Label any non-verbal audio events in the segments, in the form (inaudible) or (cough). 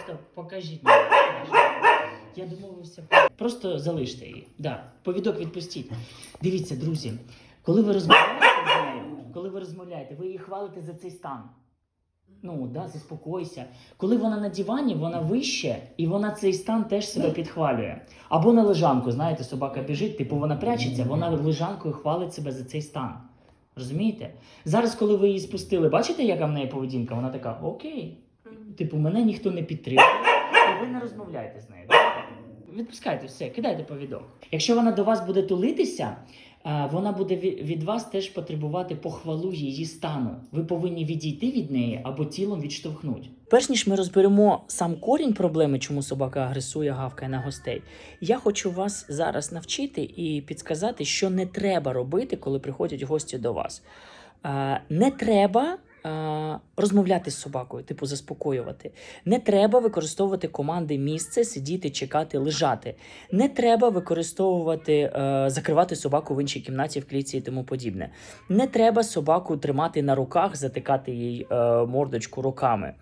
Просто покажіть мені. Я домовився. Просто залиште її. Да. Повідок відпустіть. Дивіться, друзі, коли ви розмовляєте з нею, коли ви розмовляєте, ви її хвалите за цей стан. Ну, да, заспокойся. Коли вона на дивані, вона вище, і вона цей стан теж себе підхвалює. Або на лежанку, знаєте, собака біжить, типу вона прячеться, вона лежанкою хвалить себе за цей стан. Розумієте? Зараз, коли ви її спустили, бачите, яка в неї поведінка? Вона така: Окей, типу, мене ніхто не підтримує, і ви не розмовляєте з нею. Відпускайте все, кидайте повідок. Якщо вона до вас буде тулитися, е, вона буде від вас теж потребувати похвалу її стану. Ви повинні відійти від неї або тілом відштовхнути. Перш ніж ми розберемо сам корінь проблеми, чому собака агресує, гавкає на гостей, я хочу вас зараз навчити і підсказати, що не треба робити, коли приходять гості до вас. Е, Не треба розмовляти з собакою, типу заспокоювати. Не треба використовувати команди місце, сидіти, чекати, лежати. Не треба використовувати, е, закривати собаку в іншій кімнаті, в клітці і тому подібне. Не треба собаку тримати на руках, затикати їй е, мордочку руками.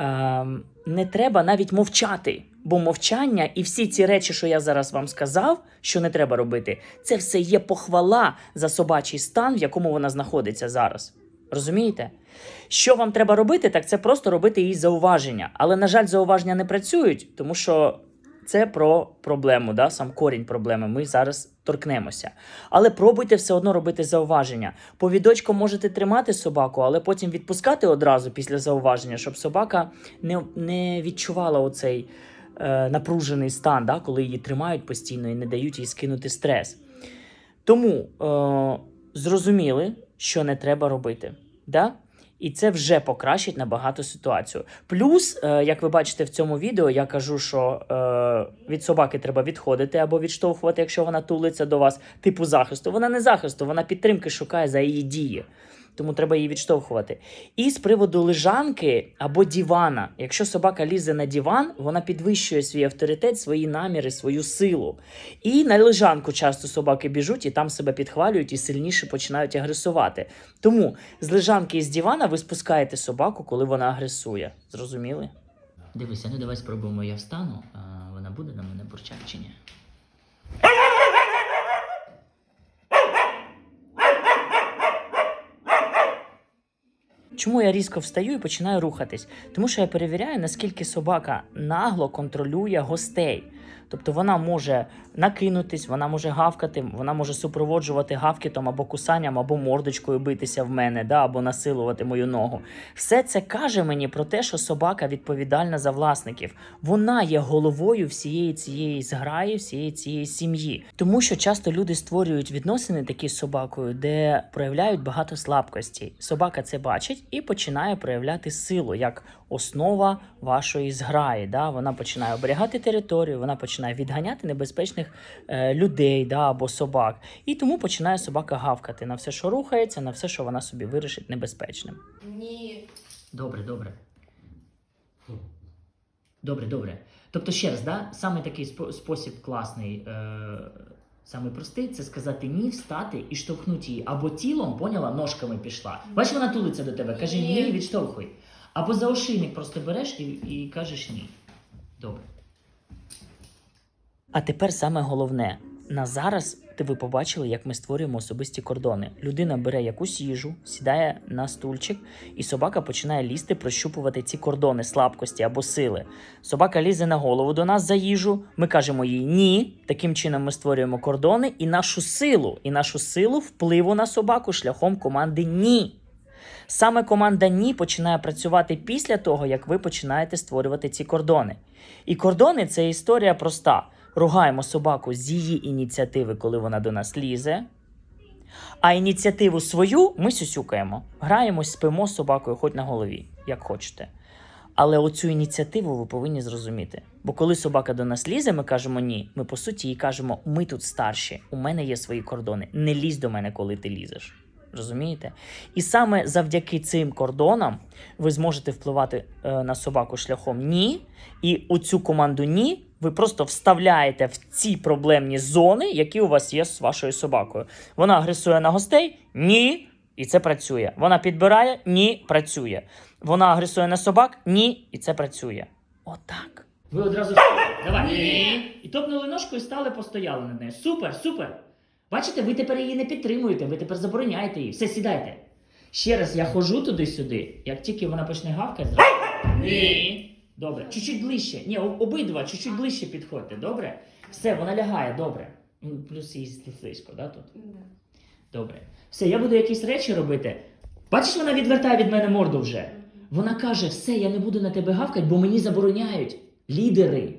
Е, не треба навіть мовчати, бо мовчання і всі ці речі, що я зараз вам сказав, що не треба робити, це все є похвала за собачий стан, в якому вона знаходиться зараз. Розумієте? Що вам треба робити, так це просто робити їй зауваження. Але, на жаль, зауваження не працюють, тому що це про проблему, да? сам корінь проблеми. Ми зараз торкнемося. Але пробуйте все одно робити зауваження. Повідочком можете тримати собаку, але потім відпускати одразу після зауваження, щоб собака не, не відчувала оцей е, напружений стан, да? коли її тримають постійно і не дають їй скинути стрес. Тому е, зрозуміли, що не треба робити. Да? І це вже покращить набагато ситуацію. Плюс, е, як ви бачите в цьому відео, я кажу, що е, від собаки треба відходити або відштовхувати, якщо вона тулиться до вас, типу захисту. Вона не захисту, вона підтримки шукає за її дії. Тому треба її відштовхувати. І з приводу лежанки або дивана. Якщо собака лізе на диван, вона підвищує свій авторитет, свої наміри, свою силу. І на лежанку часто собаки біжуть і там себе підхвалюють і сильніше починають агресувати. Тому з лежанки і з дивана ви спускаєте собаку, коли вона агресує. Зрозуміли? Дивися, ну давай спробуємо. Я встану, а вона буде на мене бурчати чи ні? Чому я різко встаю і починаю рухатись? Тому що я перевіряю, наскільки собака нагло контролює гостей. Тобто вона може накинутись, вона може гавкати, вона може супроводжувати гавкітом або кусанням, або мордочкою битися в мене, да, або насилувати мою ногу. Все це каже мені про те, що собака відповідальна за власників. Вона є головою всієї цієї зграї, всієї цієї сім'ї. Тому що часто люди створюють відносини такі з собакою, де проявляють багато слабкостей. Собака це бачить і починає проявляти силу як основа вашої зграї. Да? Вона починає оберігати територію, вона починає відганяти небезпечних е, людей да, або собак. І тому починає собака гавкати на все, що рухається, на все, що вона собі вирішить небезпечним. Ні. Добре, добре. Добре, добре. Тобто, ще раз, да? саме такий спосіб класний, е, саме простий, це сказати ні, встати і штовхнути її. Або тілом, поняла, ножками пішла. Бачиш, вона тулиться до тебе, каже ні, Ні. відштовхуй. Або за ошийник просто береш і, і кажеш ні. Добре. А тепер саме головне. На зараз ти ви побачили, як ми створюємо особисті кордони. Людина бере якусь їжу, сідає на стульчик, і собака починає лізти, прощупувати ці кордони слабкості або сили. Собака лізе на голову до нас за їжу. Ми кажемо їй ні. Таким чином ми створюємо кордони і нашу силу, і нашу силу впливу на собаку шляхом команди ні. Саме команда ні починає працювати після того, як ви починаєте створювати ці кордони. І кордони це історія проста. Ругаємо собаку з її ініціативи, коли вона до нас лізе. А ініціативу свою ми сюсюкаємо. Граємось, спимо з собакою, хоч на голові, як хочете. Але оцю ініціативу ви повинні зрозуміти. Бо коли собака до нас лізе, ми кажемо ні. Ми по суті їй кажемо: ми тут старші, у мене є свої кордони. Не лізь до мене, коли ти лізеш. Розумієте? І саме завдяки цим кордонам ви зможете впливати е, на собаку шляхом ні. І оцю команду ні ви просто вставляєте в ці проблемні зони, які у вас є з вашою собакою. Вона агресує на гостей? Ні. І це працює. Вона підбирає? Ні, працює. Вона агресує на собак? Ні, і це працює. Отак. Ви одразу. Давай. Ні. І топнули ножкою, стали, постояли над нею. Супер, супер. Бачите, ви тепер її не підтримуєте, ви тепер забороняєте її. Все, сідайте. Ще раз, я ходжу туди-сюди. Як тільки вона почне гавкати, зразу. Ні. Добре. Чуть-чуть ближче. Ні, обидва, чуть-чуть ближче підходьте, добре? Все, вона лягає, добре. Ну, Плюс їй слизько, да, тут? Добре. Все, я буду якісь речі робити. Бачиш, вона відвертає від мене морду вже. Вона каже: все, я не буду на тебе гавкати, бо мені забороняють лідери.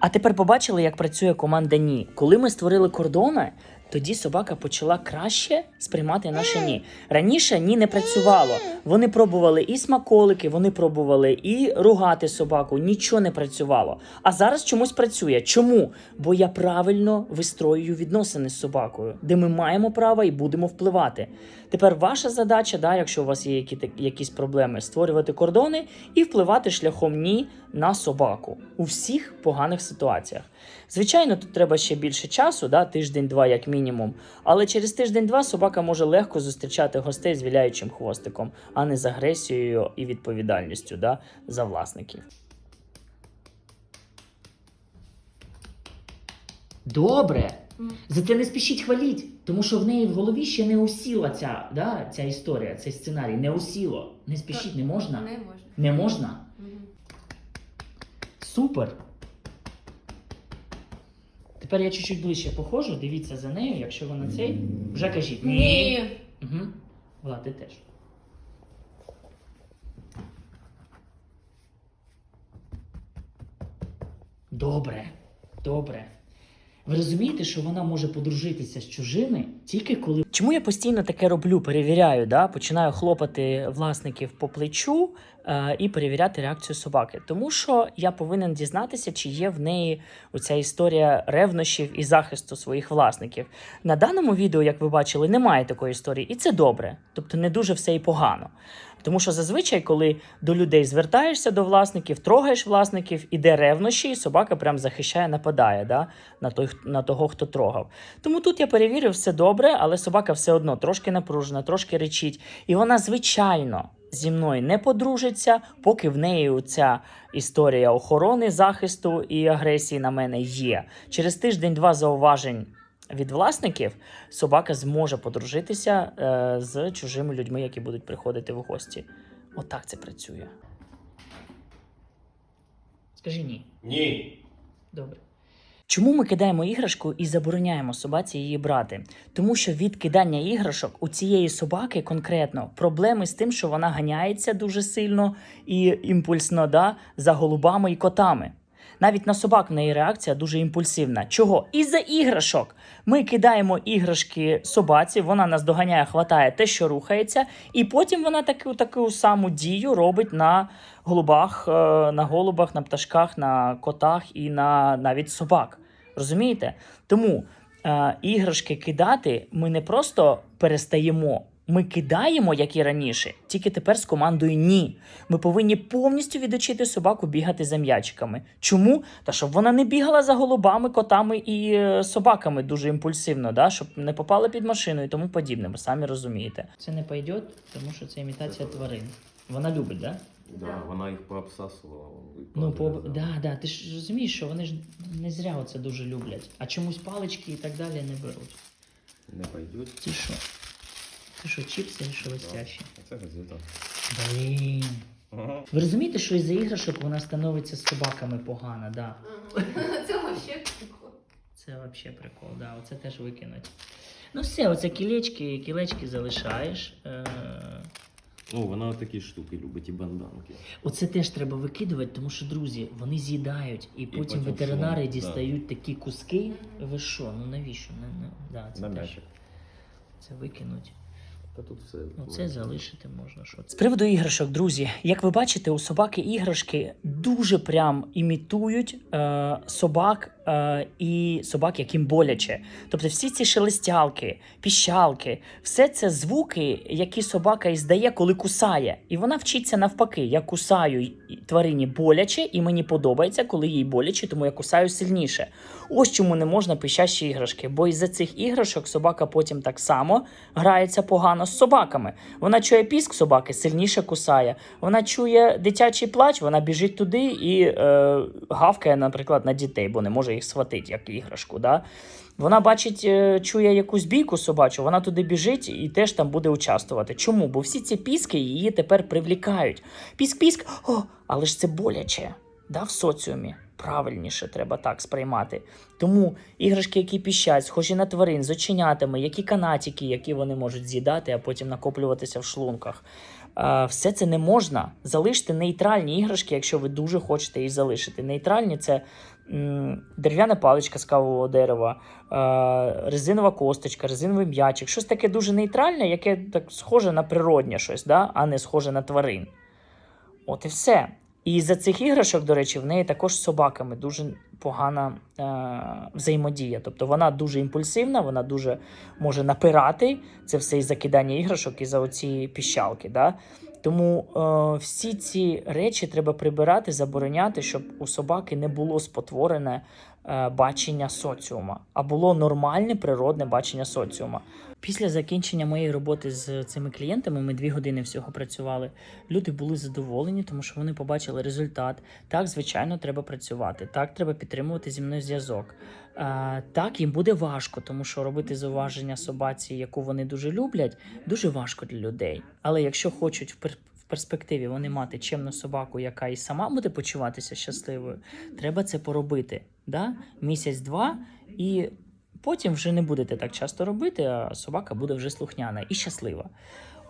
А тепер побачили, як працює команда Ні. Коли ми створили кордони, тоді собака почала краще сприймати наше ні. Раніше ні не працювало. Вони пробували і смаколики, вони пробували і ругати собаку. Нічого не працювало. А зараз чомусь працює. Чому? Бо я правильно вистроюю відносини з собакою, де ми маємо право і будемо впливати. Тепер ваша задача, да, якщо у вас є які, якісь проблеми, створювати кордони і впливати шляхом ні на собаку у всіх поганих ситуаціях. Звичайно, тут треба ще більше часу, да, тиждень-два як мінімум. Але через тиждень-два собака може легко зустрічати гостей з віляючим хвостиком, а не з агресією і відповідальністю да, за власників. Добре. За це не спішіть хваліть, тому що в неї в голові ще не осіла ця, да, ця історія, цей сценарій. Не осіло. Не спішіть, не можна. Не можна. Не можна? Супер. Тепер я чуть-чуть ближче походжу, дивіться за нею, якщо вона цей, вже кажіть Ні. Угу. Влад, ти теж. Добре, добре. Ви розумієте, що вона може подружитися з чужими тільки коли. Чому я постійно таке роблю? Перевіряю, да? починаю хлопати власників по плечу е, і перевіряти реакцію собаки. Тому що я повинен дізнатися, чи є в неї оця історія ревнощів і захисту своїх власників. На даному відео, як ви бачили, немає такої історії, і це добре. Тобто не дуже все і погано. Тому що зазвичай, коли до людей звертаєшся до власників, трогаєш власників, іде ревнощі, і собака прям захищає, нападає да, на, той, на того, хто трогав. Тому тут я перевірив все добре, але собака все одно трошки напружена, трошки речить. І вона, звичайно, зі мною не подружиться, поки в неї ця історія охорони, захисту і агресії на мене є. Через тиждень-два зауважень від власників собака зможе подружитися е, з чужими людьми, які будуть приходити в гості. Отак це працює. Скажи ні. Ні. Добре. Чому ми кидаємо іграшку і забороняємо собаці її брати? Тому що від кидання іграшок у цієї собаки конкретно проблеми з тим, що вона ганяється дуже сильно і імпульсно да, за голубами і котами. Навіть на собак в неї реакція дуже імпульсивна. Чого? Із-за іграшок. Ми кидаємо іграшки собаці, вона нас доганяє, хватає те, що рухається, і потім вона таку таку саму дію робить на голубах, е, на голубах, на пташках, на котах і на навіть собак. Розумієте? Тому е, іграшки кидати ми не просто перестаємо. Ми кидаємо, як і раніше, тільки тепер з командою ні. Ми повинні повністю відучити собаку бігати за м'ячиками. Чому? Та щоб вона не бігала за голубами, котами і е, собаками дуже імпульсивно, да? щоб не попала під машину і тому подібне. Ви самі розумієте. Це не пойде, тому що це імітація тварин. Вона любить, так? Да? Да, вона їх пообсасувала. Ну, по... да, да. Ти ж розумієш, що вони ж не зря це дуже люблять. А чомусь палички і так далі не беруть. Не пойдуть. Ці що? Це що, чіпси шелестящі? А це газета. Блін. Ви розумієте, що із-за іграшок вона становиться з собаками погана, да. (laughs) Це вообще прикол. Це взагалі прикол, да. Оце теж викинуть. Ну все, оце кілечки, кілечки залишаєш. Е... Ну, вона такі штуки любить і банданки. Оце теж треба викидувати, тому що, друзі, вони з'їдають, і потім, потім ветеринари шлунок, да. дістають такі куски. Ви що? Ну навіщо? Не, не... Да, це На теж. м'ячик. Це викинуть. Та тут все. Ну, це залишити можна. Що З приводу іграшок, друзі, як ви бачите, у собаки іграшки дуже прям імітують е, собак і собак, яким боляче. Тобто всі ці шелестялки, піщалки, все це звуки, які собака іздає, коли кусає. І вона вчиться навпаки. Я кусаю тварині боляче, і мені подобається, коли їй боляче, тому я кусаю сильніше. Ось чому не можна пищащі іграшки, бо із-за цих іграшок собака потім так само грається погано з собаками. Вона чує піск собаки, сильніше кусає. Вона чує дитячий плач, вона біжить туди і е, гавкає, наприклад, на дітей, бо не може їх схватити як іграшку. Да? Вона бачить, е, чує якусь бійку собачу, вона туди біжить і теж там буде участвувати. Чому? Бо всі ці піски її тепер привлікають. Піск-піск, о, але ж це боляче. Да, в соціумі. Правильніше треба так сприймати. Тому іграшки, які піщать, схожі на тварин з оченятами, які канатики, які вони можуть з'їдати, а потім накоплюватися в шлунках. Все це не можна. Залиште нейтральні іграшки, якщо ви дуже хочете їх залишити. Нейтральні це дерев'яна паличка з кавового дерева, е, резинова косточка, резиновий м'ячик, щось таке дуже нейтральне, яке так схоже на природнє щось, да? а не схоже на тварин. От і все. І за цих іграшок, до речі, в неї також з собаками дуже погана е, взаємодія. Тобто вона дуже імпульсивна, вона дуже може напирати. Це все із закидання іграшок і за оці піщалки. Да? Тому е, всі ці речі треба прибирати, забороняти, щоб у собаки не було спотворене е, бачення соціума, а було нормальне природне бачення соціума. Після закінчення моєї роботи з цими клієнтами, ми дві години всього працювали. Люди були задоволені, тому що вони побачили результат. Так, звичайно, треба працювати. Так, треба підтримувати зі мною зв'язок. Так, їм буде важко, тому що робити зауваження собаці, яку вони дуже люблять, дуже важко для людей. Але якщо хочуть в перспективі вони мати чемну собаку, яка і сама буде почуватися щасливою, треба це поробити. Да? Місяць-два, і потім вже не будете так часто робити, а собака буде вже слухняна і щаслива.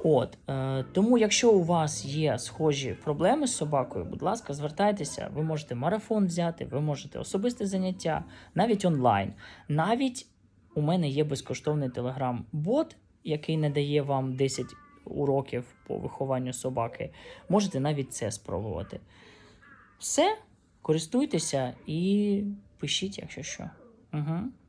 От е, тому, якщо у вас є схожі проблеми з собакою, будь ласка, звертайтеся. Ви можете марафон взяти, ви можете особисте заняття, навіть онлайн. Навіть у мене є безкоштовний телеграм-бот, який не дає вам 10 уроків по вихованню собаки. Можете навіть це спробувати. Все, користуйтеся і пишіть, якщо що. Угу.